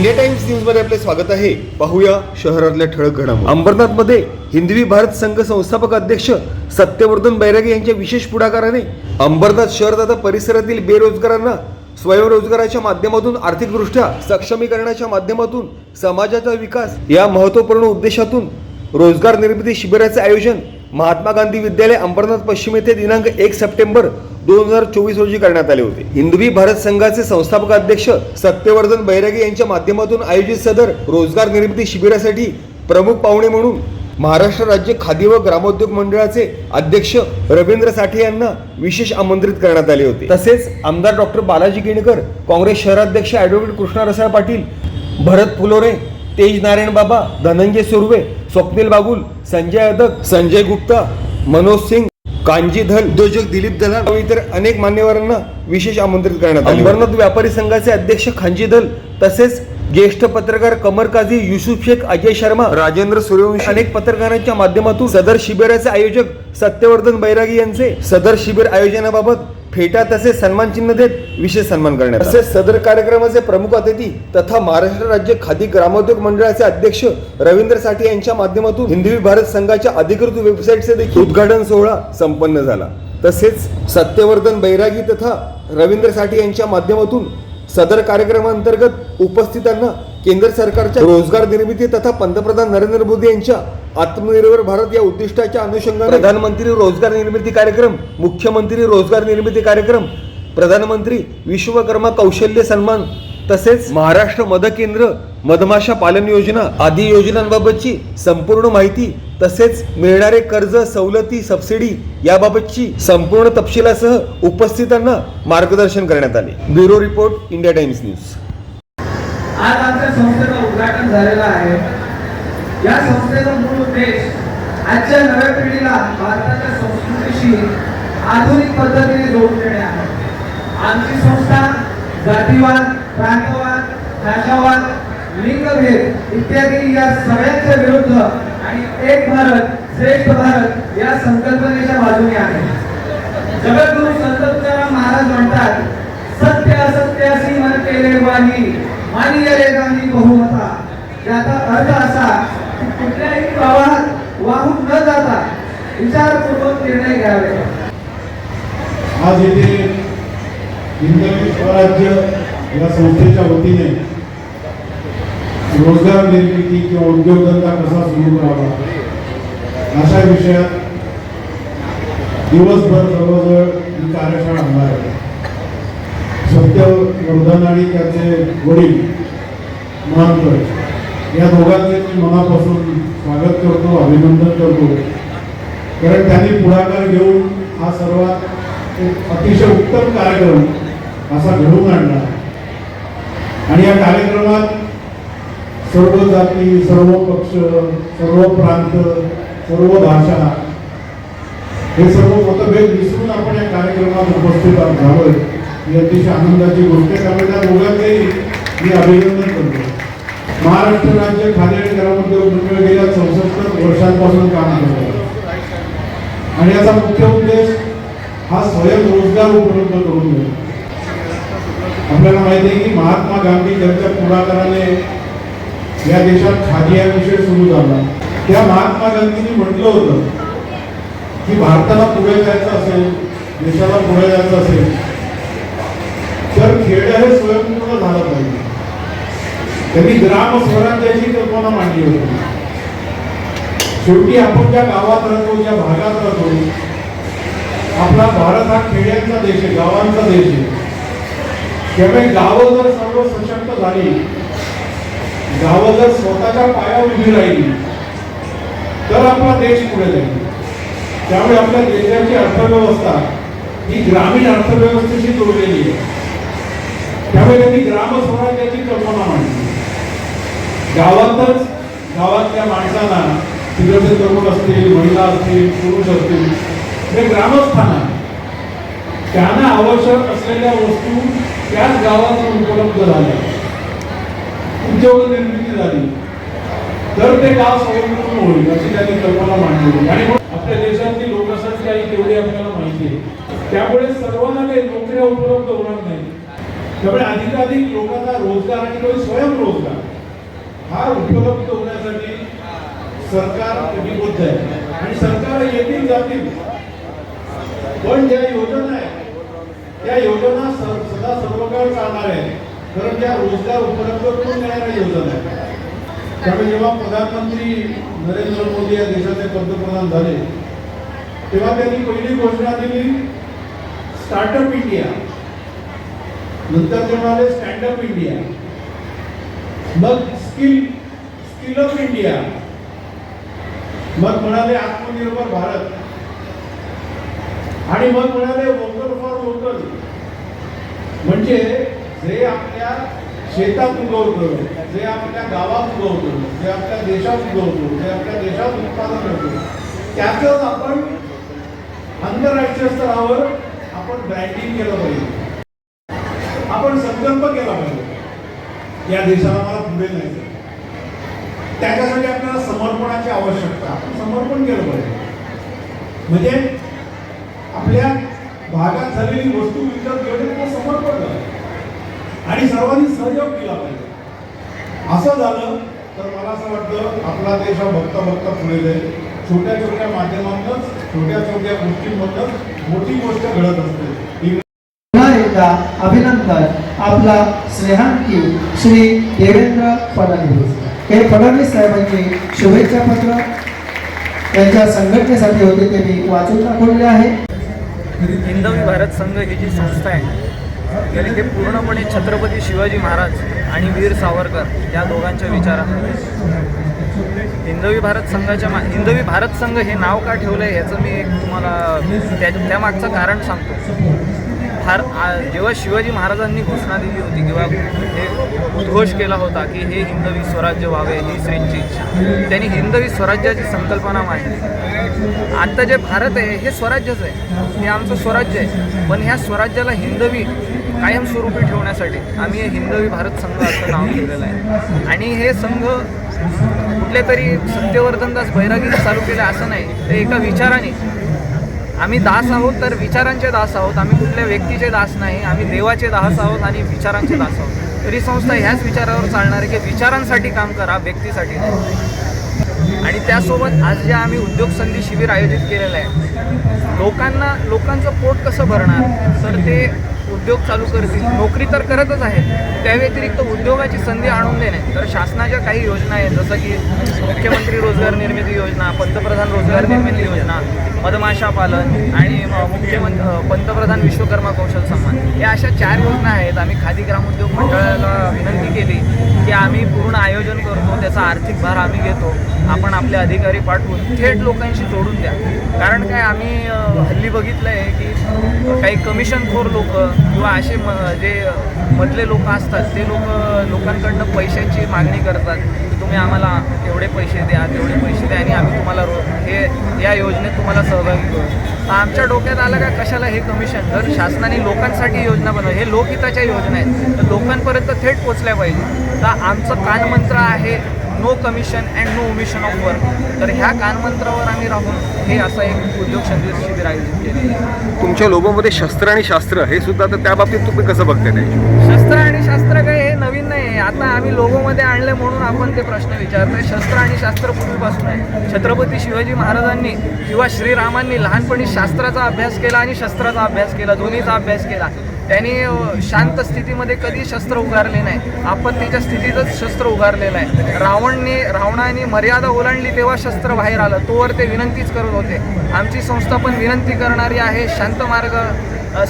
ने टाइम्स न्यूजमध्ये आपले स्वागत आहे. पाहूया शहरातल्या ठळक घडामोडी. अंबरनाथमध्ये हिंदवी भारत संघ संस्थापक अध्यक्ष सत्यवर्धन बैरागे यांच्या विशेष पुढाकाराने अंबरनाथ शहर तथा परिसरातील बेरोजगारांना स्वयंरोजगाराच्या माध्यमातून आर्थिकदृष्ट्या सक्षमीकरणाच्या माध्यमातून समाजाचा विकास या महत्त्वपूर्ण उद्देशातून रोजगार निर्मिती शिबिराचे आयोजन महात्मा गांधी विद्यालय अंबरनाथ पश्चिम येथे दिनांक एक सप्टेंबर दोन हजार चोवीस रोजी करण्यात आले होते. हिंदवी भारत संघाचे संस्थापक अध्यक्ष सत्यवर्धन बैरागे यांच्या माध्यमातून आयोजित सदर रोजगार निर्मिती शिबिरासाठी प्रमुख पाहुणे म्हणून महाराष्ट्र राज्य खादी व ग्रामोद्योग मंडळाचे अध्यक्ष रवींद्र साठे यांना विशेष आमंत्रित करण्यात आले होते. तसेच आमदार डॉक्टर बालाजी गिणकर काँग्रेस शहराध्यक्ष ॲडव्होकेट कृष्णा रसाळ पाटील भरत फुलोरे तेज नारायण बाबा धनंजय सुर्वे स्वप्नील बागुल संजय अदक संजय गुप्ता मनोज सिंग कांजी धन उद्योजक दिलीप दलाल इतर अनेक मान्यवरांना विशेष आमंत्रित करण्यात आले. अंबरनाथ व्यापारी संघाचे अध्यक्ष खांजी दल तसेच ज्येष्ठ पत्रकार कमर काझी युसुफ शेख अजय शर्मा राजेंद्र सूर्यवंशी. अनेक पत्रकारांच्या माध्यमातून सदर शिबिराचे आयोजक सत्यवर्धन बैरागी यांचे. सदर शिबिर आयोजनाबाबत फेटा तसेच सन्मान चिन्ह देत विशेष सन्मान करण्यात असे तसेच सदर कार्यक्रमाचे प्रमुख अतिथी तथा महाराष्ट्र राज्य खादी ग्रामोद्योग मंडळाचे अध्यक्ष रवींद्र साठे यांच्या माध्यमातून हिंदवी भारत संघाच्या अधिकृत वेबसाईटचे देखील उद्घाटन सोहळा संपन्न झाला. तसेच सत्यवर्धन बैरागी तथा रवींद्र साठे यांच्या माध्यमातून सदर कार्यक्रमांतर्गत उपस्थितांना केंद्र सरकारच्या रोजगार निर्मिती तथा पंतप्रधान नरेंद्र मोदी यांच्या आत्मनिर्भर भारत या उद्दिष्टाच्या अनुषंगाने प्रधानमंत्री रोजगार निर्मिती कार्यक्रम मुख्यमंत्री रोजगार निर्मिती कार्यक्रम प्रधानमंत्री विश्वकर्मा कौशल्य सन्मान तसेच महाराष्ट्र मद केंद्र मधमाशा पालन योजना आदी योजनांबाबतची संपूर्ण माहिती तसेच मिळणारे कर्ज सवलती सबसिडी याबाबतची संपूर्ण तपशिलासह उपस्थितांना मार्गदर्शन करण्यात आले. Bureau report India Times news. आज आमच्या संस्थेचं उद्घाटन झालेलं आहे. या संस्थेचा मूळ उद्देश आजच्या नव्या पिढीला भारताच्या संस्कृतीशी आधुनिक पद्धतीने जोडून देणे आहे. आमची संस्था जातीवाद प्रांतवाद भाषावाद लिंगभेद इत्यादी या सगळ्यांच्या विरुद्ध आणि एक भारत श्रेष्ठ भारत या संकल्पनेच्या बाजूने आहे. जगद्गुरु संत तुकाराम महाराज म्हणतात सत्य असत्यासी मन केले वाणी आणि रे बहुमता. याचा अर्थ असा की कुठल्याही प्रवाहात वाहून न जाता विचारपूर्वक निर्णय घ्यावे. आज येथे हिंदवी स्वराज्य या संस्थेच्या वतीने रोजगार निर्मिती किंवा उद्योगधंदा कसा सुरू करावा? अशा विषयात दिवसभर जवळजवळ ही कार्यशाळा होणार आहे. सत्यवर्धन आणि त्याचे वडील महंत या दोघांचे मी मनापासून स्वागत करतो अभिनंदन करतो. कारण त्यांनी पुढाकार घेऊन हा सर्वात एक अतिशय उत्तम कार्यक्रम असा घडवून आणला. आणि या कार्यक्रमात सर्व जाती सर्व पक्ष सर्व प्रांत सर्व भाषा हे सर्व मतभेद विसरून आपण या कार्यक्रमात उपस्थित झालोय ही अतिशय आनंदाची गोष्ट आहे. त्यामुळे त्या दोघांचेही मी अभिनंदन करतो. महाराष्ट्र राज्य खादी आणि ग्रामोद्योग मंडळ गेल्या चौसष्ट वर्षांपासून काम करत आहे. आणि याचा मुख्य उद्देश हा स्वयंरोजगार उपलब्ध करून देणे. आपल्याला माहिती आहे की महात्मा गांधी ज्यांच्या पुढाकाराने या देशात खादी हा विषय सुरू झाला त्या महात्मा गांधींनी म्हटलं होतं की भारताला पुढे जायचं असेल देशाला पुढे जायचं असेल तर खेड्या हे स्वयंपूर्ण झालं पाहिजे त्यांनी ग्राम स्वराज्याची कल्पना मांडली होती? शेवटी आपण ज्या गावात राहतो ज्या भागात राहतो आपला भारत हा खेड्यांचा देश आहे गावांचा देश आहे. त्यामुळे गावं जर सर्व सशक्त झाली गावं जर स्वतःच्या पायावर उभी राहिली तर आपला देश पुढे जाईल. त्यामुळे आपल्या देशाची अर्थव्यवस्था ही ग्रामीण अर्थव्यवस्थेशी जोडलेली आहे. त्यामुळे त्यांनी ग्राम स्वराज्याची कल्पना मांडली. गावातच गावातल्या माणसांना तिकडचे तरुण असतील महिला असतील पुरुष असतील हे ग्रामस्थान आहे. त्यांना आवश्यक असलेल्या वस्तू त्याच गावातून उपलब्ध झाल्या. उद्योग निर्मिती झाली? तर ते गाव स्वयंपूर्ण होईल अशी त्यांनी कल्पना मांडली आणि आपल्या देशातली लोकसंख्या ही तेवढी आपल्याला माहिती आहे. त्यामुळे सर्वांना काही नोकऱ्या उपलब्ध होणार नाही त्यामुळे अधिकाधिक लोकांना रोजगार आणि स्वयंरोजगार. हा उपलब्ध होण्यासाठी सरकार कटिबद्ध आहे. आणि सरकार येतील जातील. पण ज्या योजना आहेत त्या योजना सदा सर्वकाळ चालणार आहे कारण त्या रोजगार उपलब्ध करून देणाऱ्या योजना आहेत. त्यामुळे जेव्हा प्रधानमंत्री नरेंद्र मोदी या देशाचे पंतप्रधान झाले तेव्हा त्यांनी पहिली घोषणा दिली स्टार्टअप इंडिया नंतर ते म्हणाले स्टँडअप इंडिया मग स्किल स्किल ऑफ इंडिया. मग म्हणाले आत्मनिर्भर भारत. आणि मग म्हणाले वोकल फॉर वोकल. म्हणजे जे आपल्या शेतात उगवतो जे आपल्या गावात उगवतो जे आपल्या देशात उगवतो जे आपल्या देशात उत्पादन होतं त्याचंच आपण आंतरराष्ट्रीय स्तरावर आपण ब्रँडिंग केलं पाहिजे. आपण संकल्प केला पाहिजे. या देशाला मला पुढे नाही त्याच्यासाठी आपल्याला समर्पणाची आवश्यकता. आपण समर्पण केलं पाहिजे. म्हणजे आपल्या भागात झालेली वस्तू विकत घेऊन त्याला समर्पण झालं. आणि सर्वांनी सहयोग केला पाहिजे. असं झालं तर मला असं वाटतं आपला देश हा बघता बघता पुढे जाईल. छोट्या छोट्या माध्यमातूनच छोट्या छोट्या गोष्टींमधूनच मोठी गोष्ट घडत असते. एकदा अभिनंदन आपला स्नेहांकी श्री देवेंद्र फडणवीस. हे फडणवीस साहेबांची शुभेच्छा पत्र त्यांच्या संघटनेसाठी होते ते मी वाचून दाखवले आहे. हिंदवी भारत संघ ही जी संस्था आहे गेली ते पूर्णपणे छत्रपती शिवाजी महाराज आणि वीर सावरकर या दोघांच्या विचारांमध्ये हिंदवी भारत संघाच्या मा हिंदवी भारत संघ हे नाव का ठेवलं आहे याचं मी एक तुम्हाला त्या त्यामागचं कारण सांगतो. फार जेव्हा शिवाजी महाराजांनी घोषणा दिली होती किंवा हे उद्घोष केला होता की हे हिंदवी स्वराज्य व्हावे ही श्रींची इच्छा. त्यांनी हिंदवी स्वराज्याची संकल्पना मांडली. आत्ता जे भारत आहे हे स्वराज्यच आहे. हे आमचं स्वराज्य आहे. पण ह्या स्वराज्याला हिंदवी कायमस्वरूपी ठेवण्यासाठी आम्ही हे हिंदवी भारत संघ असं नाव दिलेलं आहे. आणि हे संघ कुठल्या तरी सत्यवर्धनदास बैरागीने चालू केलं असं नाही. ते एका विचाराने आम्ही दास आहोत तर विचारांचे दास आहोत. आम्ही कुठल्या व्यक्तीचे दास नाही आम्ही देवाचे दास आहोत आणि विचारांचे दास आहोत. तरी संस्था ह्याच विचारावर चालणार आहे की विचारांसाठी काम करा व्यक्तीसाठी आणि त्यासोबत आज जे आम्ही उद्योग संधी शिबिर आयोजित केलेलं आहे लोकांना लोकांचं पोट कसं भरणार? तर ते उद्योग चालू करतील नोकरी तर करतच आहेत. त्या व्यतिरिक्त उद्योगाची संधी आणून देणे. तर शासनाच्या काही योजना आहेत जसं की मुख्यमंत्री रोजगार निर्मिती योजना पंतप्रधान रोजगार निर्मिती योजना मधमाशा पालन आणि म- मुख्यमंत्री पंतप्रधान विश्वकर्मा कौशल सन्मान. या अशा चार योजना आहेत. आम्ही खादी ग्रामोद्योग मंडळाला विनंती केली की आम्ही पूर्ण आयोजन करतो त्याचा आर्थिक भार आम्ही घेतो. आपण आपले अधिकारी पाठवून थेट लोकांशी जोडून द्या. कारण काय आम्ही हल्ली बघितलं आहे की काही कमिशनखोर लोक किंवा असे म जे मधले लोक असतात ते लोक लोकांकडनं पैशांची मागणी करतात. की तुम्ही आम्हाला एवढे पैसे द्या तेवढे पैसे द्या आणि आम्ही तुम्हाला रो हे या योजनेत तुम्हाला सहभागी करू. तर आमच्या डोक्यात आलं का कशाला हे कमिशन तर शासनाने लोकांसाठी योजना बनव. हे लोकहिताच्या योजना आहेत. तर लोकांपर्यंत थेट पोचल्या पाहिजे. तर आमचं कानमंत्र आहे no commission and no omission of work तर ह्या कानमंत्रावर आम्ही राहून हे असं एक उद्योग शिबिर आयोजित केले तुमच्या लोगोमध्ये शस्त्र आणि शास्त्र हे सुद्धा तर त्या बाबतीत तुम्ही कसं बघताय ते शस्त्र आणि शास्त्र काय हे नवीन नाही आहे. आता आम्ही लोगोमध्ये आणले म्हणून आपण ते प्रश्न विचारतोय. शस्त्र आणि शास्त्र पूर्वीपासून आहे. छत्रपती शिवाजी महाराजांनी किंवा श्रीरामांनी लहानपणी शास्त्राचा अभ्यास केला आणि शस्त्राचा अभ्यास केला दोन्हीचा अभ्यास केला. त्यांनी शांत स्थितीमध्ये कधी शस्त्र उगारले नाही. आपत्तीच्या स्थितीतच शस्त्र उगारलेलं आहे. रावणने रावणाने मर्यादा ओलांडली तेव्हा शस्त्र बाहेर आलं. तोवर ते विनंतीच करत होते. आमची संस्था पण विनंती करणारी आहे शांत मार्ग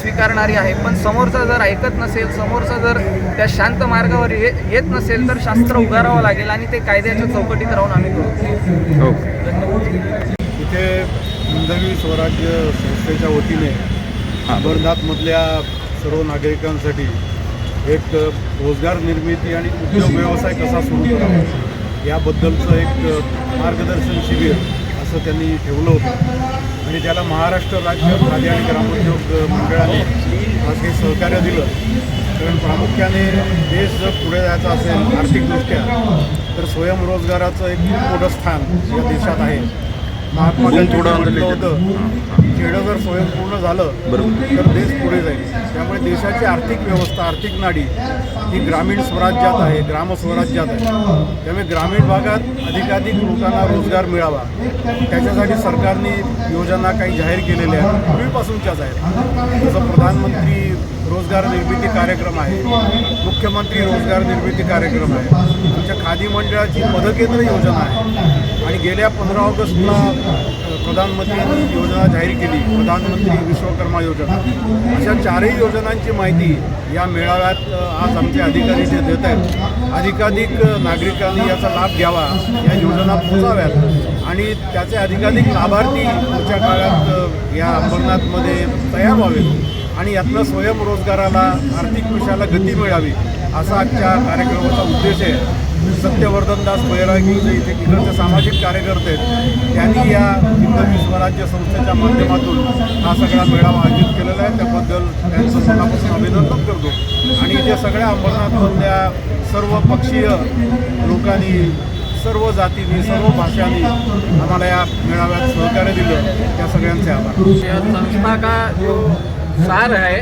स्वीकारणारी आहे. पण समोरचा जर ऐकत नसेल समोरचा जर त्या शांत मार्गावर ये येत नसेल तर शास्त्र उगारावं लागेल आणि ते कायद्याच्या चौकटीत राहून आम्ही करू. हो. इथे हिंदवी स्वराज्य संस्थेच्या वतीने अंबरनाथमधल्या सर्व नागरिकांसाठी एक रोजगार निर्मिती आणि उद्योग व्यवसाय कसा सुरू करावा याबद्दलचं एक मार्गदर्शन शिबिर असं त्यांनी ठेवलं होतं. आणि त्याला महाराष्ट्र राज्य खादी आणि ग्रामोद्योग मंडळाने आज हे सहकार्य दिलं कारण प्रामुख्याने देश जर पुढे जायचा असेल आर्थिकदृष्ट्या तर स्वयंरोजगाराचं एक मोठं स्थान या देशात आहे. महात्मा गांधी थोडं म्हटलं अंदर होतं की खेडं जर स्वयंपूर्ण झालं तर देश पुढे जाईल. त्यामुळे देशाची आर्थिक व्यवस्था आर्थिक नाडी ही ग्रामीण स्वराज्यात आहे ग्रामस्वराज्यात आहे. त्यामुळे ग्रामीण भागात अधिकाधिक लोकांना रोजगार मिळावा. त्याच्यासाठी सरकारने योजना काही जाहीर केलेल्या आहेत. पूर्वीपासूनच्याच आहेत. जसं प्रधानमंत्री रोजगार निर्मिती कार्यक्रम आहे मुख्यमंत्री रोजगार निर्मिती कार्यक्रम आहे आमच्या खादी मंडळाची पदकेंद्र योजना आहे. आणि गेल्या पंधरा ऑगस्टला प्रधानमंत्र्यांनी योजना जाहीर केली प्रधानमंत्री विश्वकर्मा योजना. अशा चारही योजनांची माहिती या मेळाव्यात आज आमचे अधिकारी जे देत आहेत अधिकाधिक नागरिकांनी याचा लाभ घ्यावा या योजना पोचाव्यात. आणि त्याचे अधिकाधिक लाभार्थी पुढच्या काळात या अंबरनाथमध्ये तयार व्हावेत आणि यातनं स्वयंरोजगाराला आर्थिक विषयाला गती मिळावी असा आजच्या कार्यक्रमाचा उद्देश आहे. सत्यवर्धनदास बैरागी जे इथे इकडचे सामाजिक कार्यकर्ते आहेत त्यांनी या हिंदवी स्वराज्य संस्थेच्या माध्यमातून हा सगळा मेळावा आयोजित केलेला आहे. त्याबद्दल त्यांचं मनापासून अभिनंदन करतो. आणि त्या सगळ्या अंबरनाथमधल्या सर्व पक्षीय लोकांनी सर्व जातींनी सर्व भाषांनी आम्हाला या मेळाव्यात सहकार्य दिलं. त्या सगळ्यांचे आभार. संस्था का जो सार है।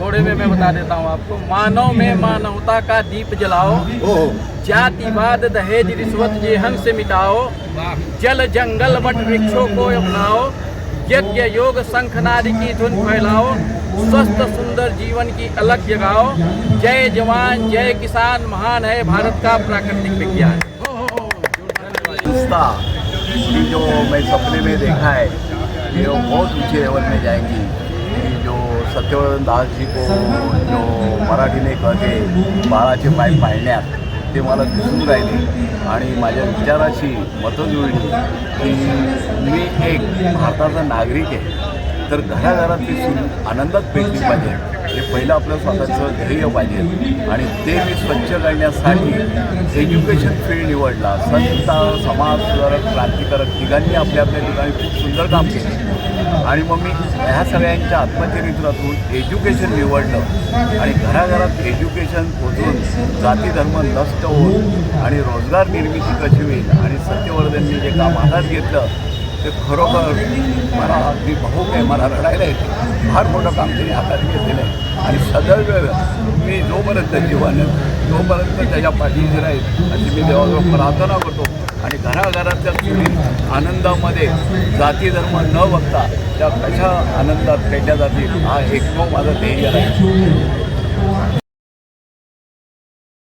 थोड़े में मैं बता देता हूँ आपको। मानव में मानवता का दीप जलाओ। जातिवाद दहेज रिश्वत जेहन से मिटाओ। जल जंगल वट वृक्षों को अपनाओ। यज्ञ योग शंखनाद की धुन फैलाओ। स्वस्थ सुंदर जीवन की अलग जगाओ। जय जवान जय किसान। महान है भारत का प्राकृतिक विज्ञान। की जो मैं सपने में देखा है ये बहुत ऊँची लेवल में जाएंगी। कि जो सत्यवर्धन दास जी को जो मराठीने कहते बाळाचे पाय पाळण्यात ते मला दिसून राहिले आणि माझ्या विचाराशी मतं जुळली की मी एक भारताचा नागरिक आहे तर घराघरातली सून आनंदात पेटली पाहिजे. हे पहिलं आपलं स्वतःचं ध्येय पाहिजे. आणि ते मी स्वच्छ करण्यासाठी एज्युकेशन फील्ड निवडला. संत समाज सुधारक क्रांतिकारक तिघांनी आपल्या आपल्या ठिकाणी खूप सुंदर काम केलं. आणि मग मी ह्या सगळ्यांच्या आत्मचरित्रातून एज्युकेशन निवडलं. आणि घराघरात एज्युकेशन पोचून जाती धर्म नष्ट होऊन आणि रोजगार निर्मिती कशी होईल आणि सत्यवर्धननी जे काम हातात घेतलं ते खरोखर मला अगदी भाऊक आहे मला रडायला येते. फार मोठं काम त्यांनी हातात घेतलेलं आहे. आणि सदैव मी जोपर्यंत जीवन आहे तोपर्यंत त्याच्या पाठीशी राहील अशी मी देवाजवळ प्रार्थना करतो. आणि घराघरातल्या सुखी आनंदामध्ये जाती धर्म न बघता त्या कशा आनंदात पेटल्या जातील हा एकमेव माझा ध्येय आहे.